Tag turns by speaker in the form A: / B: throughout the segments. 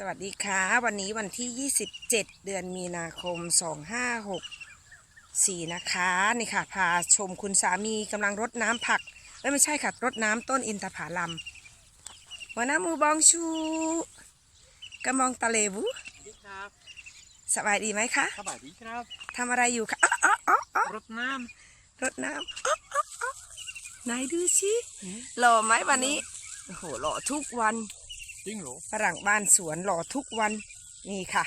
A: สวัสดีค่ะ วันนี้วันที่ 27 เดือนมีนาคม 2564 นะคะ นี่ค่ะ พาชมคุณสามีกำลังรดน้ำผักเอ้ยไม่ใช่ค่ะ รดน้ำต้นอินทผลัมวันน้ำมูบองชูกำมองตะเลบุ
B: สวัสดีครับ
A: สบายดีไหมคะ
B: สบายดีครับ
A: ทำอะไรอยู่คะอ๊ะอ๊ะอ๊ะอ๊ะ
B: รดน้
A: รดน้ำอ๊ะอ๊ะอ๊ะไหนดูสิหล่อไหมวันนี้โอ้โหหล่อทุกวันำ
B: จริงเหรอ
A: ฝรั่งบ้านสวนหล่อทุกวันนี่ค่ะ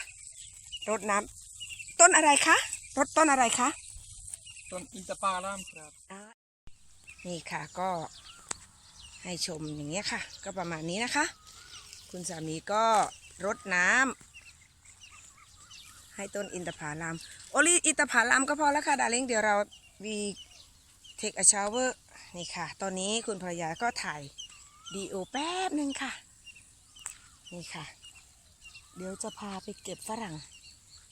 A: รดน้ำต้นอะไรคะรดต้นอะไรคะ
B: ต้นอินทผลัมครับ
A: นี่ค่ะก็ให้ชมอย่างเงี้ยค่ะ ก็ประมาณนี้นะคะ คุณสามีก็รดน้ำให้ต้นอินทผลัมโอลิอินทผลัมก็พอแล้วค่ะดาริงเดี๋ยวเราวีเทคอ s ช o เวอร์นี่ค่ะ ตอนนี้คุณภรรยาก็ถ่ายดีโอแป๊บหนึ่งค่ะ นี่ค่ะ เดี๋ยวจะพาไปเก็บฝรั่ง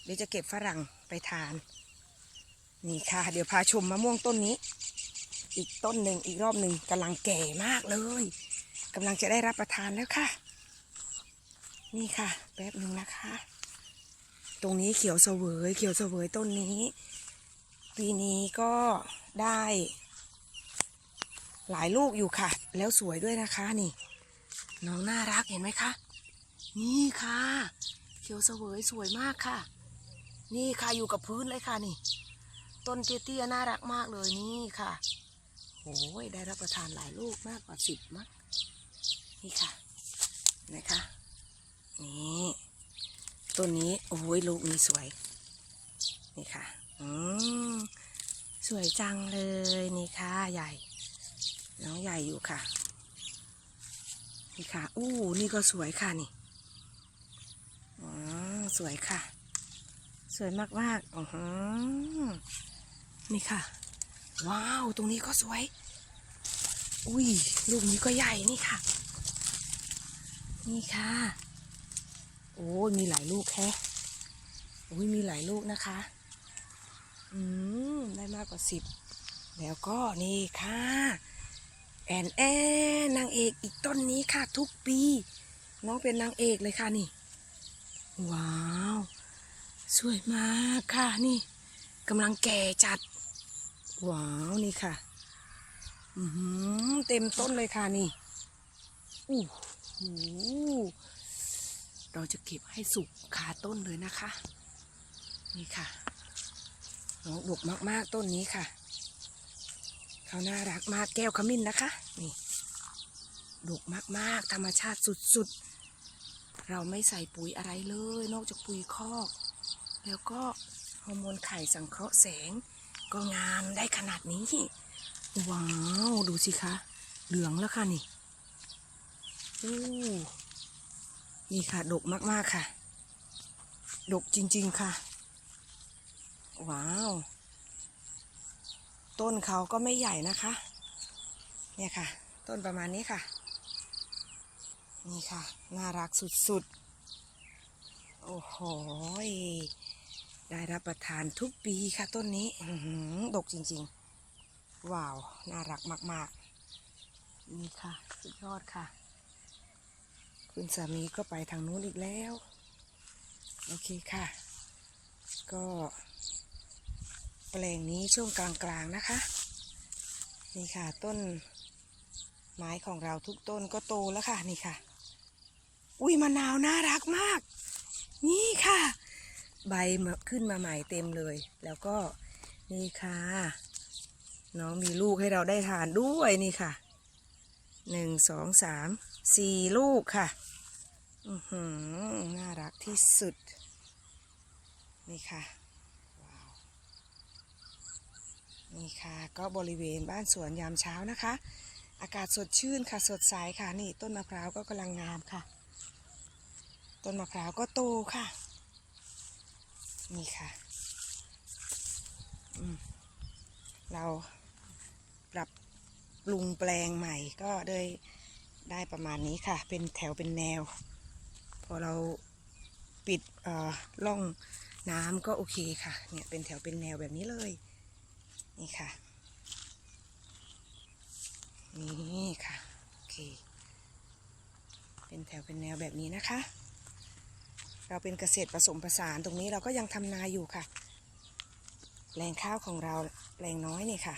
A: เดี๋ยวจะเก็บฝรั่งไปทาน นี่ค่ะ เดี๋ยวพาชมมะม่วงต้นนี้ อีกต้นหนึ่งอีกรอบหนึ่งกำลังแก่มากเลยกำลังจะได้รับประทานแล้วค่ะ นี่ค่ะ แป๊บหนึ่งนะคะ ตรงนี้เขียวเสวยเขียวเสวยต้นนี้ ปีนี้ก็ได้ หลายลูกอยู่ค่ะ แล้วสวยด้วยนะคะนี่ น้องน่ารักเห็นไหมคะ นี่ค่ะ เขียวเสวยสวยมากค่ะ นี่ค่ะอยู่กับพื้นเลยค่ะนี่ ต้นเตี้ยๆน่ารักมากเลยนี่ค่ะโอ้ยได้รับประทานหลายลูกมากกว่าสิบมั้งนี่ค่ะนะคะนี่ต้นนี้โอ้ยลูกนี้สวย นี่ค่ะอืมสวยจังเลยนี่ค่ะใหญ่ น้องใหญ่อยู่ค่ะ นี่ค่ะอู้นี่ก็สวยค่ะนี่ สวยค่ะ สวยมากๆอือหือนี่ค่ะ ว้าว ตรงนี้ก็สวย อุ้ย ลูกนี้ก็ใหญ่นี่ค่ะ นี่ค่ะ โอ้มีหลายลูกแค่โอ้ยมีหลายลูกนะคะ อืม ได้มากกว่าสิบ แล้วก็นี่ค่ะ แอนแอนนางเอกอีกต้นนี้ค่ะ ทุกปี น้องเป็นนางเอกเลยค่ะนี่ ว้าว สวยมากค่ะนี่กำลังแก่จัด ว้าวนี่ค่ะอือหือเต็มต้นเลยค่ะนี่อู้หูเราจะเก็บให้สุกคาต้นเลยนะคะ นี่ค่ะน้องดกมากๆต้นนี้ค่ะเขาน่ารักมากแก้วขมิ้นนะคะ นี่ดกมากๆ ธรรมชาติสุดๆ เราไม่ใส่ปุ๋ยอะไรเลย นอกจากปุ๋ยคอก แล้วก็ฮอร์โมนไข่สังเคราะห์แสง ก็งามได้ขนาดนี้ ว้าวดูสิคะ เหลืองแล้วค่ะนี่อู้นี่ค่ะ ดกมากๆค่ะ ดกจริงๆค่ะ ว้าว ต้นเขาก็ไม่ใหญ่นะคะ เนี่ยค่ะ ต้นประมาณนี้ค่ะ นี่ค่ะ น่ารักสุดๆ โอ้โห ได้รับประทานทุกปีค่ะต้นนี้ดกจริงๆ ว้าว น่ารักมากๆ นี่ค่ะ สุดยอดค่ะ คุณสามีก็ไปทางนู้นอีกแล้ว โอเคค่ะ ก็แปลงนี้ช่วงกลางๆนะคะ นี่ค่ะต้นไม้ของเราทุกต้นก็โตแล้วค่ะนี่ค่ะ อุ้ยมะนาวน่ารักมาก นี่ค่ะ ใบมาขึ้นมาใหม่เต็มเลย แล้วก็นี่ค่ะ น้องมีลูกให้เราได้ทานด้วยนี่ค่ะหนึ่งสองสามสี่ลูกค่ะอือหือน่ารักที่สุด นี่ค่ะว้าวนี่ค่ะ ก็บริเวณบ้านสวนยามเช้านะคะ อากาศสดชื่นค่ะสดใสค่ะนี่ต้นมะพร้าวก็กำลังงามค่ะ ต้นมะพร้าวก็โตค่ะ นี่ค่ะ เราปรับปรุงแปลงใหม่ก็ได้ได้ประมาณนี้ค่ะ เป็นแถวเป็นแนว พอเราปิดเอ่อร่องน้ำก็โอเคค่ะ เนี่ยเป็นแถวเป็นแนวแบบนี้เลย นี่ค่ะ นี่ค่ะ โอเค เป็นแถวเป็นแนวแบบนี้นะคะ เราเป็นเกษตรผสมผสานตรงนี้เราก็ยังทำนาอยู่ค่ะแปลงข้าวของเราแปลงน้อยนี่ค่ะ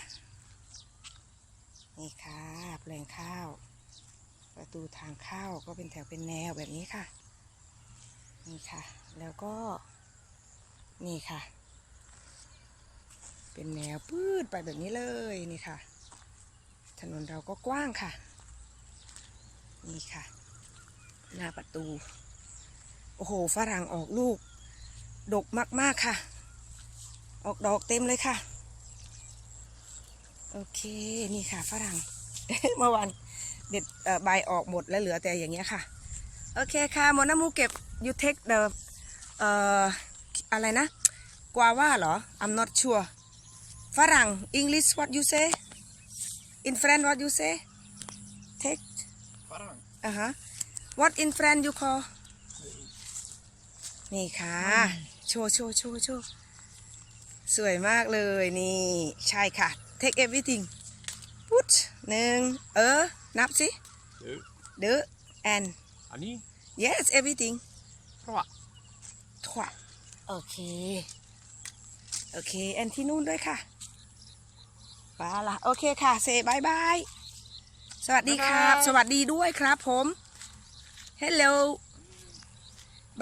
A: นี่ค่ะแปลงข้าว ประตูทางเข้าก็เป็นแถวเป็นแนวแบบนี้ค่ะ นี่ค่ะ แล้วก็ นี่ค่ะ เป็นแนวปืดไปแบบนี้เลยนี่ค่ะ ถนนเราก็กว้างค่ะ นี่ค่ะ หน้าประตู โอ้โหฝรั่งออกลูก ดกมาก ๆ ค่ะ ออกดอกเต็มเลยค่ะ โอเค นี่ค่ะฝรั่ง เมื่อวานเด็ดเอ่อใบออกหมดแล้วเหลือแต่อย่างเงี้ยค่ะ โอเคค่ะหมอน้ำมูเก็บ you take the เอ่ออะไรนะ กวาว่าเหรอ I'm not sure ฝรั่ง English what you say in French what you say take
B: Farang.
A: อะฮะ what in French you call นี่ค่ะ โชว์โชว์โชว์โชว์สวยมากเลยนี่ ใช่ค่ะ take everything ปุ๊ดหนึ่งเออ นับสิ
B: Du.
A: เด้อ and
B: Annie.
A: yes everything
B: Trois.
A: ถั่วโอเค โอเค แอนที่นู่นด้วยค่ะไปละโอเคค่ะ เซบายบาย สวัสดีครับ
B: บ๊ายบาย
A: สวัสดีด้วยครับผม Hello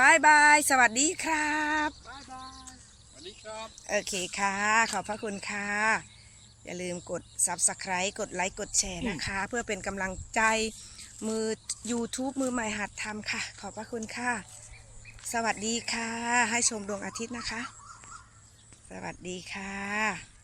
A: บายบาย สวัสดีครับ
B: Bye bye. Annie krab.
A: โอเคค่ะ ขอบพระคุณค่ะ อย่าลืมกด Subscribe กดไลค์ กดแชร์นะคะ เพื่อเป็นกำลังใจมือ YouTube มือใหม่หัดทำค่ะ ขอบพระคุณค่ะ สวัสดีค่ะ ให้ชมดวงอาทิตย์นะคะ สวัสดีค่ะ